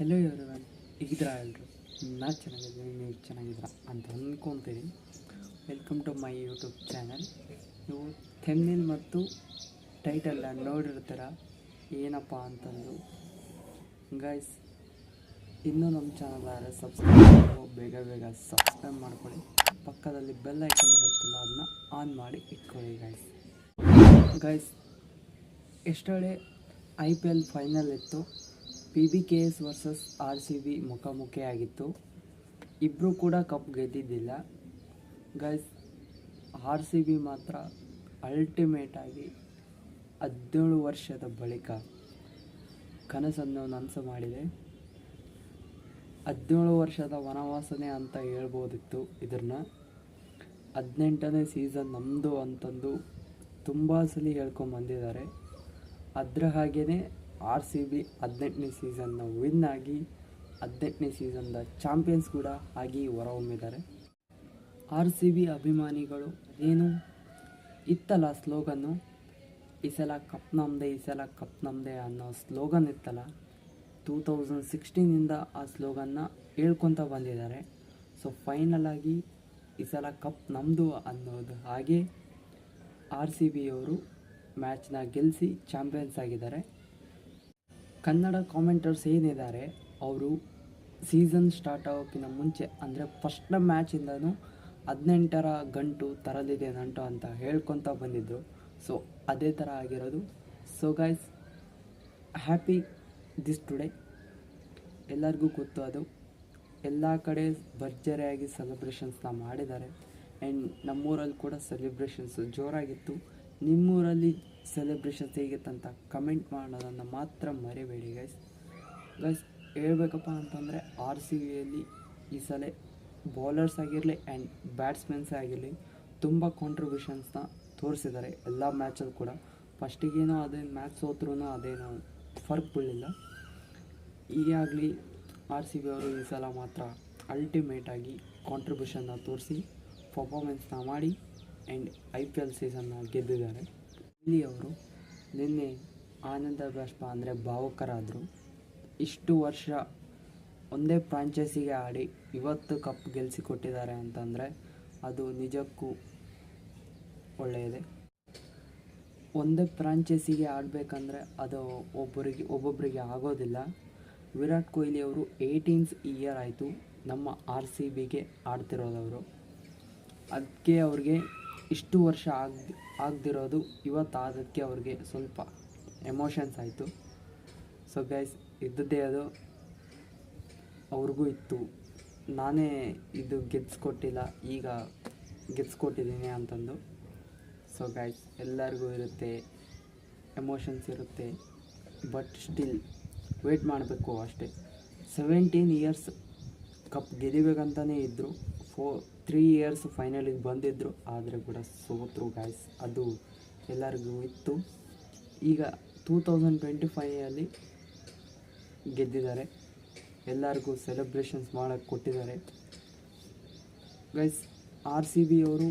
Hello ಇವರು ಇದ್ರಾ ಎಲ್ಲರು ನಾ ಚೆನ್ನಾಗಿದ್ದೀನಿ, ನೀವು ಚೆನ್ನಾಗಿದ್ದೀರಾ ಅಂತ ಅಂದ್ಕೊತೀನಿ welcome to my YouTube channel ನೀವು ಥೆಮ್ನಿಲ್ ಮತ್ತು ಟೈಟಲ್ಲ ನೋಡಿರ್ತೀರ? ಏನಪ್ಪ ಅಂತಂದು. ಗೈಸ್ ಇನ್ನೂ ನಮ್ಮ ಚಾನಲ್ ಆದರೆ ಸಬ್ಸ್ಕ್ರೈಬ್ ಮಾಡಿ ಬೇಗ ಬೇಗ ಸಬ್ಸ್ಕ್ರೈಬ್ ಮಾಡ್ಕೊಳ್ಳಿ. ಪಕ್ಕದಲ್ಲಿ ಬೆಲ್ ಐಕನ್ ಇರುತ್ತಲ್ಲ, ಅದನ್ನ ಆನ್ ಮಾಡಿ ಇಟ್ಕೊಳ್ಳಿ ಗೈಸ್ ಗೈಸ್ ಎಷ್ಟೊಳೆ ಐ ಪಿ ಎಲ್ ಫೈನಲ್ ಇತ್ತು. P B K S versus R C B ಮುಖಾಮುಖಿಯಾಗಿತ್ತು. ಇಬ್ಬರೂ ಕೂಡ ಕಪ್ ಗೆದ್ದಿದ್ದಿಲ್ಲ. ಗೈಸ್ ಆರ್ ಸಿ ಬಿ ಮಾತ್ರ ಅಲ್ಟಿಮೇಟಾಗಿ ಹದಿನೇಳು ವರ್ಷದ ಬಳಿಕ ಕನಸನ್ನು ನನಸು ಮಾಡಿದೆ. ಹದಿನೇಳು ವರ್ಷದ ವನವಾಸನೆ ಅಂತ ಹೇಳ್ಬೋದಿತ್ತು ಇದನ್ನು ಹದಿನೆಂಟನೇ ಸೀಸನ್ ನಮ್ಮದು ಅಂತಂದು ತುಂಬ ಸಲ ಹೇಳ್ಕೊಂಬಂದಿದ್ದಾರೆ ಅದರ ಹಾಗೆಯೇ ಆರ್ ಸಿ ಬಿ ಹದಿನೆಂಟನೇ ಸೀಸನ್ನ ವಿನ್ ಆಗಿ ಹದಿನೆಂಟನೇ ಸೀಸನ್ದ ಚಾಂಪಿಯನ್ಸ್ ಕೂಡ ಆಗಿ ಹೊರಹೊಮ್ಮಿದ್ದಾರೆ. ಆರ್ ಸಿ ಬಿ ಅಭಿಮಾನಿಗಳು ಏನು ಇತ್ತಲ್ಲ ಸ್ಲೋಗನ್ನು ಈ ಸಲ ಕಪ್ ನಮ್ಮದೇ ಈ ಸಲ ಕಪ್ ನಮ್ಮದೇ ಅನ್ನೋ ಸ್ಲೋಗನ್ ಇತ್ತಲ್ಲ? ಟೂ ತೌಸಂಡ್ ಸಿಕ್ಸ್ಟೀನಿಂದ ಆ ಸ್ಲೋಗನ್ನ ಹೇಳ್ಕೊತ ಬಂದಿದ್ದಾರೆ. ಸೊ ಫೈನಲಾಗಿ ಈ ಸಲ ಕಪ್ ನಮ್ಮದು ಅನ್ನೋದು ಹಾಗೆ ಆರ್ ಸಿ ಬಿಯವರು ಮ್ಯಾಚ್ನ ಗೆಲ್ಲಿಸಿ ಚಾಂಪಿಯನ್ಸ್ ಆಗಿದ್ದಾರೆ. ಕನ್ನಡ ಕಾಮೆಂಟರ್ಸ್ ಏನಿದ್ದಾರೆ, ಅವರು ಸೀಸನ್ ಸ್ಟಾರ್ಟ್ ಆಗೋಕ್ಕಿಂತ ಮುಂಚೆ, ಅಂದರೆ ಫಸ್ಟ್ ಮ್ಯಾಚಿಂದನೂ ಹದಿನೆಂಟರ ಗಂಟು ತರಲಿದೆ ನಂಟು ಅಂತ ಹೇಳ್ಕೊತ ಬಂದಿದ್ದರು ಸೊ ಅದೇ ಥರ ಆಗಿರೋದು. So guys happy this today ಎಲ್ಲರಿಗೂ ಗೊತ್ತು ಅದು. ಎಲ್ಲ ಕಡೆ ಭರ್ಜರಿಯಾಗಿ ಸೆಲೆಬ್ರೇಷನ್ಸ್ನ ಮಾಡಿದ್ದಾರೆ. ಆ್ಯಂಡ್ ನಮ್ಮೂರಲ್ಲಿ ಕೂಡ ಸೆಲೆಬ್ರೇಷನ್ಸ್ ಜೋರಾಗಿತ್ತು. ನಿಮ್ಮೂರಲ್ಲಿ ಸೆಲೆಬ್ರೇಷನ್ಸ್ ಹೇಗಿತ್ತಂತ ಕಮೆಂಟ್ ಮಾಡೋದನ್ನು ಮಾತ್ರ ಮರಿಬೇಡಿ ಗೈಸ್ ಗೈಸ್ ಹೇಳ್ಬೇಕಪ್ಪ ಅಂತಂದರೆ ಆರ್ ಸಿ ಬಿಯಲ್ಲಿ ಈ ಸಲ ಬೌಲರ್ಸ್ ಆಗಿರಲಿ ಆ್ಯಂಡ್ ಬ್ಯಾಟ್ಸ್ಮನ್ಸೇ ಆಗಿರಲಿ ತುಂಬ ಕಾಂಟ್ರಿಬ್ಯೂಷನ್ಸ್ನ ತೋರಿಸಿದ್ದಾರೆ ಎಲ್ಲ ಮ್ಯಾಚಲ್ಲಿ ಕೂಡ. ಫಸ್ಟಿಗೇನೋ ಅದೇ ಮ್ಯಾಚ್ ಸೋತ್ರೂ ಅದೇನೋ ಫರ್ಕ್ ಬೀಳಿಲ್ಲ ಈಗಾಗಲಿ ಆರ್ ಸಿ ಬಿ ಅವರು ಈ ಸಲ ಮಾತ್ರ ಅಲ್ಟಿಮೇಟಾಗಿ ಕಾಂಟ್ರಿಬ್ಯೂಷನ್ನ ತೋರಿಸಿ ಪರ್ಫಾರ್ಮೆನ್ಸ್ನ ಮಾಡಿ ಆ್ಯಂಡ್ ಐ ಪಿ ಎಲ್ ಸೀಸನ್ನ ಗೆದ್ದಿದ್ದಾರೆ. ಇಲ್ಲಿ ಅವರು ನಿನ್ನೆ ಆನಂದ ಬಾಷ್ಪ ಅಂದರೆ ಭಾವುಕರಾದರು. ಇಷ್ಟು ವರ್ಷ ಒಂದೇ ಫ್ರಾಂಚೈಸಿಗೆ ಆಡಿ ಇವತ್ತು ಕಪ್ ಗೆಲ್ಲಿಸಿಕೊಟ್ಟಿದ್ದಾರೆ ಅಂತಂದರೆ ಅದು ನಿಜಕ್ಕೂ ಒಳ್ಳೆಯದೇ. ಒಂದೇ ಫ್ರಾಂಚೈಸಿಗೆ ಆಡಬೇಕಂದ್ರೆ ಅದು ಒಬ್ಬರಿಗೆ ಒಬ್ಬೊಬ್ಬರಿಗೆ ಆಗೋದಿಲ್ಲ. ವಿರಾಟ್ ಕೊಹ್ಲಿ ಅವರು ಏಯ್ಟೀನ್ಸ್ ಇಯರ್ ಆಯಿತು. ನಮ್ಮ ಆರ್ ಸಿ ಬಿಗೆ ಆಡ್ತಿರೋದವರು. ಅದಕ್ಕೆ ಅವ್ರಿಗೆ ಇಷ್ಟು ವರ್ಷ ಆಗ ಆಗದಿರೋದು ಇವತ್ತು ಆದಕ್ಕೆ ಅವ್ರಿಗೆ ಸ್ವಲ್ಪ ಎಮೋಷನ್ಸ್ ಆಯಿತು. ಸೊ ಗೈಸ್ ಇದ್ದದ್ದೇ ಅದು. ಅವ್ರಿಗೂ ಇತ್ತು. ನಾನೇ ಇದು ಗೆದ್ಸ್ಕೊಟ್ಟಿಲ್ಲ, ಈಗ ಗೆದ್ಸ್ಕೊಟ್ಟಿದ್ದೀನಿ ಅಂತಂದು. ಸೊ ಗೈಸ್ ಎಲ್ಲರಿಗೂ ಇರುತ್ತೆ ಎಮೋಷನ್ಸ್ ಇರುತ್ತೆ ಬಟ್ ಸ್ಟಿಲ್ ವೇಟ್ ಮಾಡಬೇಕು ಅಷ್ಟೇ. ಸೆವೆಂಟೀನ್ ಇಯರ್ಸ್ ಕಪ್ ಗೆದಿಬೇಕಂತಲೇ ಇದ್ದರು ಫೋ ತ್ರೀ ಇಯರ್ಸ್ ಫೈನಲಿಗೆ ಬಂದಿದ್ದರು ಆದರೆ ಕೂಡ ಸೋತರು ಗಾಯ್ಸ್ ಅದು ಎಲ್ಲರಿಗೂ ಇತ್ತು. ಈಗ ಟೂ ತೌಸಂಡ್ ಟ್ವೆಂಟಿ ಫೈವಲ್ಲಿ ಗೆದ್ದಿದ್ದಾರೆ. ಎಲ್ಲರಿಗೂ ಸೆಲೆಬ್ರೇಷನ್ಸ್ ಮಾಡೋಕ್ಕೆ ಕೊಟ್ಟಿದ್ದಾರೆ. ಗೈಸ್ ಆರ್ ಸಿ ಬಿ ಅವರು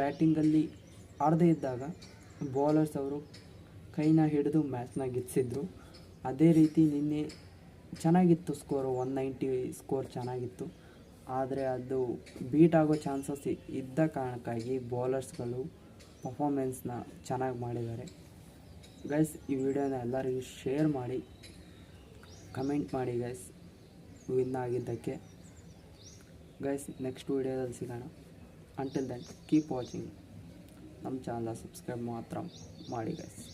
ಬ್ಯಾಟಿಂಗಲ್ಲಿ ಆಡದೇ ಇದ್ದಾಗ ಬೌಲರ್ಸ್ ಅವರು ಕೈನ ಹಿಡಿದು ಮ್ಯಾಚ್ನ ಗೆದ್ಸಿದ್ರು. ಅದೇ ರೀತಿ ನಿನ್ನೆ ಚೆನ್ನಾಗಿತ್ತು ಸ್ಕೋರು ಒನ್ ನೈಂಟಿ ಸ್ಕೋರ್ ಚೆನ್ನಾಗಿತ್ತು. ಆದರೆ ಅದು ಬೀಟ್ ಆಗೋ ಚಾನ್ಸಸ್ ಇದ್ದ ಕಾರಣಕ್ಕಾಗಿ ಬೌಲರ್ಸ್ಗಳು ಪರ್ಫಾಮೆನ್ಸ್ನ ಚೆನ್ನಾಗಿ ಮಾಡಿದ್ದಾರೆ. ಗೈಸ್ ಈ ವಿಡಿಯೋನ ಎಲ್ಲರಿಗೂ ಶೇರ್ ಮಾಡಿ ಕಮೆಂಟ್ ಮಾಡಿ ಗೈಸ್ ವಿನ್ ಆಗಿದ್ದಕ್ಕೆ. ಗೈಸ್ ನೆಕ್ಸ್ಟ್ ವಿಡಿಯೋದಲ್ಲಿ ಸಿಗೋಣ. ಅಂಟಿಲ್ ದೆನ್ ಕೀಪ್ ವಾಚಿಂಗ್ ನಮ್ಮ ಚಾನಲ್ ಸಬ್ಸ್ಕ್ರೈಬ್ ಮಾತ್ರ ಮಾಡಿ ಗೈಸ್